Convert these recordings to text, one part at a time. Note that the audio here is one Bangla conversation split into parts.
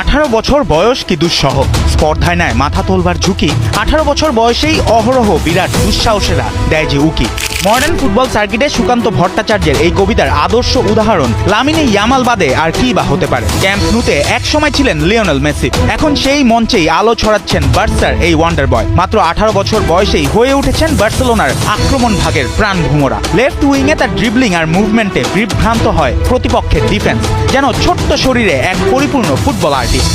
আঠারো বছর বয়স কি দুঃসহ? স্পর্ধায় নেয় মাথা তোলবার ঝুঁকি। আঠারো বছর বয়সেই অহরহ বিরাট দুঃসাহসেরা দেয় যে উকি। মডার্ন ফুটবল সার্কিটে সুকান্ত ভট্টাচার্যের এই কবিতার আদর্শ উদাহরণ লামিনে ইয়ামাল বাদে আর কি বা হতে পারে? ক্যাম্প নুতে এক সময় ছিলেন লিওনেল মেসি। এখন সেই মঞ্চেই আলো ছড়াচ্ছেন বার্সার এই ওয়ান্ডার বয়। মাত্র আঠারো বছর বয়সেই হয়ে উঠেছেন বার্সেলোনার আক্রমণ ভাগের প্রাণ ভুমরা। লেফট উইংয়ে তার ড্রিবলিং আর মুভমেন্টে বিভ্রান্ত হয় প্রতিপক্ষের ডিফেন্স যেন ছোট্ট শরীরে এক পরিপূর্ণ ফুটবল আর্টিস্ট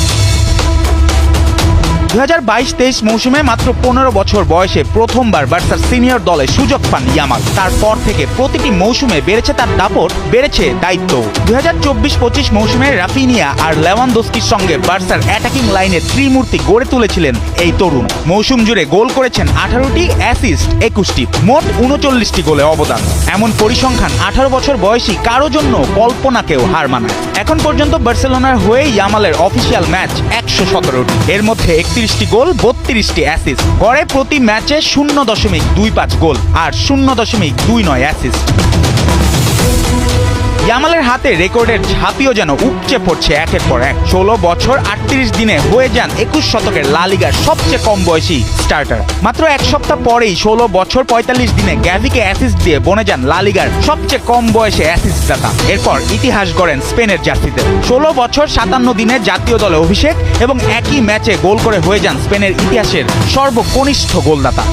দু হাজার বাইশ তেইশ মৌসুমে মাত্র পনেরো বছর বয়সে প্রথমবার বার্সার সিনিয়র দলে সুযোগ পান ইয়ামাল। তারপর থেকে প্রতিটি মৌসুমে বেড়েছে তার দাপট, বেড়েছে দায়িত্ব। দু হাজার চব্বিশ পঁচিশ মৌসুমে রাফিনিয়া আর লেওয়ানদোস্কির সঙ্গে বার্সার অ্যাটাকিং লাইনে ত্রিমূর্তি গড়ে তুলেছিলেন এই তরুণ। মৌসুম জুড়ে গোল করেছেন আঠারোটি, অ্যাসিস্ট একুশটি, মোট উনচল্লিশটি গোলে অবদান। এমন পরিসংখ্যান আঠারো বছর বয়সী কারও জন্য কল্পনাকেও হার মানায়। এখন পর্যন্ত বার্সেলোনার হয়ে ইয়ামালের অফিসিয়াল ম্যাচ একশো সতেরোটি। এর মধ্যে একত্রিশটি গোল, বত্রিশটি অ্যাসিস্ট গড়ে প্রতি ম্যাচে শূন্য দশমিক দুই পাঁচ গোল আর শূন্য দশমিক দুই নয় অ্যাসিস্ট ইয়ামালের হাতে রেকর্ডের ঝাঁপিও যেন উপচে পড়ছে একের পর এক। ষোলো বছর আটত্রিশ দিনে হয়ে যান একুশ শতকের লালিগার সবচেয়ে কম বয়সী স্টার্টার। মাত্র এক সপ্তাহ পরেই ষোলো বছর পঁয়তাল্লিশ দিনে গ্যাভিকে অ্যাসিস্ট দিয়ে বনে যান লালিগার সবচেয়ে কম বয়সে অ্যাসিস্ট দাতা। এরপর ইতিহাস গড়েন স্পেনের জার্সিতে। ষোলো বছর সাতান্ন দিনে জাতীয় দলে অভিষেক এবং একই ম্যাচে গোল করে হয়ে যান স্পেনের ইতিহাসের সর্বকনিষ্ঠ গোলদাতা।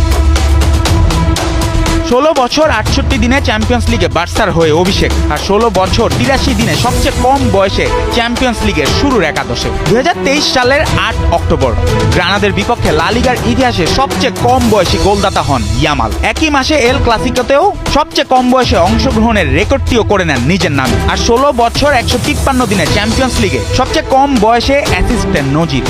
ষোলো বছর আটষট্টি দিনে চ্যাম্পিয়ন্স লিগে বার্সার হয়ে অভিষেক আর ষোলো বছর তিরাশি দিনে সবচেয়ে কম বয়সে চ্যাম্পিয়ন্স লিগের শুরুর একাদশে। দু হাজার তেইশ সালের আট অক্টোবর। গ্রানাদের বিপক্ষে লালিগার ইতিহাসে সবচেয়ে কম বয়সী গোলদাতা হন ইয়ামাল। একই মাসে এল ক্লাসিকোতেও সবচেয়ে কম বয়সে অংশগ্রহণের রেকর্ডটিও করে নেন নিজের নামে। আর ষোলো বছর একশো তিপ্পান্ন দিনে চ্যাম্পিয়ন্স লিগে সবচেয়ে কম বয়সে অ্যাসিস্টেন্ট নজির।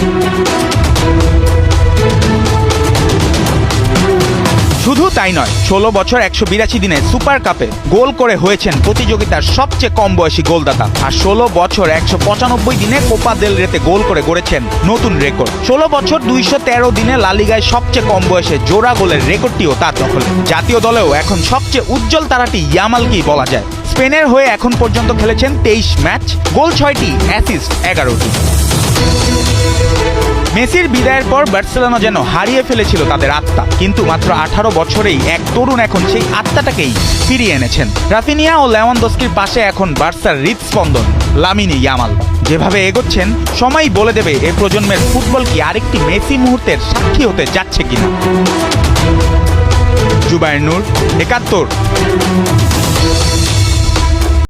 শুধু তাই নয়, ষোলো বছর একশো বিরাশি দিনে সুপার কাপে গোল করে হয়েছেন প্রতিযোগিতার সবচেয়ে কম বয়সী গোলদাতা। আর ষোলো বছর একশো পঁচানব্বই দিনে কোপা দেল রেতে গোল করে গড়েছেন নতুন রেকর্ড। ষোলো বছর দুইশো তেরো দিনে লালিগায় সবচেয়ে কম বয়সে জোড়া গোলের রেকর্ডটিও তার দখলে। জাতীয় দলেও এখন সবচেয়ে উজ্জ্বল তারাটি ইয়ামালকেই বলা যায়। স্পেনের হয়ে এখন পর্যন্ত খেলেছেন তেইশ ম্যাচ, গোল ছয়টি, অ্যাসিস্ট এগারোটি। মেসির বিদায়ের পর বার্সেলোনা যেন হারিয়ে ফেলেছিল তাদের আত্মা, কিন্তু মাত্র আঠারো বছরেই এক তরুণ এখন সেই আত্মাটাকেই ফিরিয়ে এনেছেন। রাফিনিয়া ও লেওয়ানদস্কির পাশে এখন বার্সার হৃদস্পন্দন, লামিনি ইয়ামাল। যেভাবে এগোচ্ছেন সময় বলে দেবে এ প্রজন্মের ফুটবল কি আরেকটি মেসি মুহূর্তের সাক্ষী হতে যাচ্ছে কিনা। জুবাইর নূর, একাত্তর।